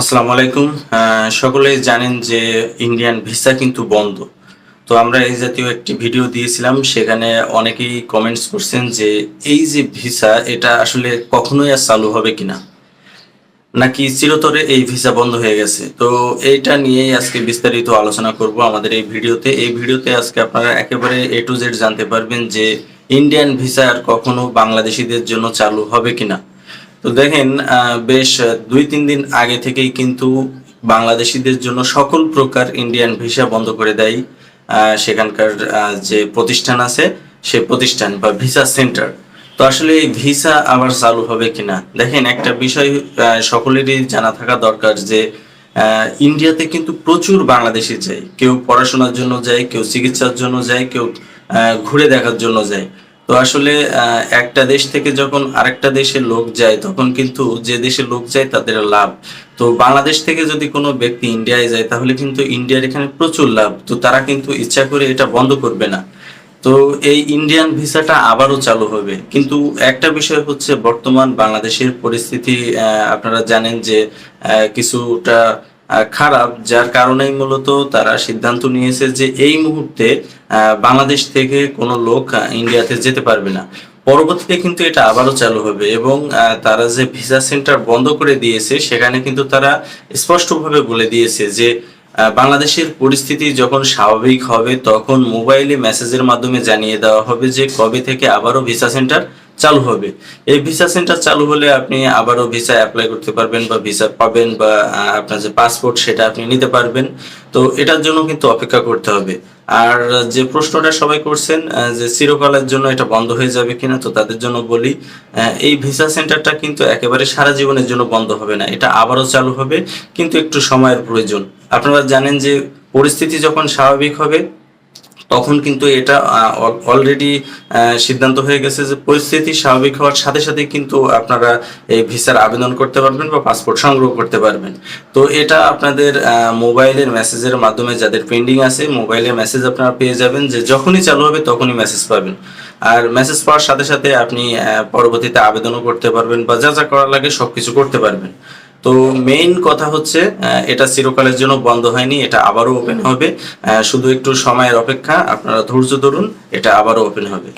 আসসালামু আলাইকুম। সকলেই জানেন যে ইন্ডিয়ান ভিসা কিন্তু বন্ধ। তো আমরা এই জাতীয় একটি ভিডিও দিয়েছিলাম, সেখানে অনেকেই কমেন্টস করছেন যে এই যে ভিসা এটা আসলে কখনোই আর চালু হবে কিনা? নাকি চিরতরে এই ভিসা বন্ধ হয়ে গেছে? তো এইটা নিয়েই আজকে বিস্তারিত আলোচনা করব আমাদের এই ভিডিওতে এই ভিডিওতে আজকে আপনারা একেবারে এ টু জেড জানতে পারবেন যে ইন্ডিয়ান ভিসা আর কখনো বাংলাদেশিদের জন্য চালু হবে কিনা। তো দেখেন বেশ দুই, তিন দিন আগে থেকেই কিন্তু বাংলাদেশিদের জন্য সকল প্রকার ইন্ডিয়ান ভিসা বন্ধ করে দেয় সেখানকার যে প্রতিষ্ঠান আছে, সে প্রতিষ্ঠান বা ভিসা সেন্টার তো আসলে এই ভিসা আবার চালু হবে কিনা? দেখেন, একটা বিষয় সকলেরই জানা থাকা দরকার যে ইন্ডিয়াতে কিন্তু প্রচুর বাংলাদেশি যায়। কেউ পড়াশোনার জন্য যায়, কেউ চিকিৎসার জন্য যায়, কেউ ঘুরে দেখার জন্য যায়। তো আসলে একটা দেশ থেকে যখন আরেকটা দেশে লোক যায়, তখন কিন্তু যে দেশে লোক যায় তাদের লাভ। তো বাংলাদেশ থেকে যদি কোনো ব্যক্তি ইন্ডিয়ায় যায়, তাহলে কিন্তু ইন্ডিয়ার এখানে প্রচুর লাভ। তো তারা কিন্তু ইচ্ছা করে এটা বন্ধ করবে না। তো এই ইন্ডিয়ান ভিসাটা আবারও চালু হবে। কিন্তু একটা বিষয় হচ্ছে বর্তমান বাংলাদেশের পরিস্থিতি আপনারা জানেন যে কিছুটা খারাপ, যার কারণেই মূলত তারা সিদ্ধান্ত নিয়েছে যে এই মুহূর্তে বাংলাদেশ থেকে কোনো লোক ইন্ডিয়াতে যেতে পারবে না। পরবর্তীতে কিন্তু এটা আবারও চালু হবে এবং তারা যে ভিসা সেন্টার বন্ধ করে দিয়েছে, সেখানে কিন্তু তারা স্পষ্টভাবে বলে দিয়েছে যে বাংলাদেশের পরিস্থিতি যখন স্বাভাবিক হবে, তখন মোবাইলে মেসেজের মাধ্যমে জানিয়ে দেওয়া হবে যে কবে থেকে আবারও ভিসা সেন্টার চালু হবে। এই ভিসা সেন্টার চালু হলে আপনি আবারও ভিসা অ্যাপ্লাই করতে পারবেন বা ভিসা পাবেন বা আপনার যে পাসপোর্ট সেটা আপনি নিতে পারবেন। তো এটার জন্য কিন্তু অপেক্ষা করতে হবে। আর যে প্রশ্নটা সবাই করছেন যে চিরকালের জন্য এটা বন্ধ হয়ে যাবে কিনা, তো তাদের জন্য বলি এই ভিসা সেন্টারটা কিন্তু একেবারে সারা জীবনের জন্য বন্ধ হবে না। এটা আবারও চালু হবে, কিন্তু একটু সময়ের প্রয়োজন। আপনারা জানেন যে পরিস্থিতি যখন স্বাভাবিক হবে তখন কিন্তু এটা অলরেডি সিদ্ধান্ত হয়ে গেছে যে পরিস্থিতি স্বাভাবিক হওয়ার সাথে সাথে কিন্তু আপনারা এই ভিসার আবেদন করতে পারবেন বা পাসপোর্ট সংগ্রহ করতে পারবেন। তো এটা আপনাদের মোবাইলের মেসেজের মাধ্যমে যাদের পেন্ডিং আছে, মোবাইলে মেসেজ আপনারা পেয়ে যাবেন যে যখনই চালু হবে তখনই মেসেজ পাবেন। আর মেসেজ পাওয়ার সাথে সাথে আপনি পরবর্তীতে আবেদনও করতে পারবেন বা যা যা করা লাগে সবকিছু করতে পারবেন। তো মেইন কথা হচ্ছে এটা চিরকালের জন্য বন্ধ হয়নি, এটা আবারও ওপেন হবে। শুধু একটু সময়ের অপেক্ষা, আপনারা ধৈর্য ধরুন, এটা আবারও ওপেন হবে।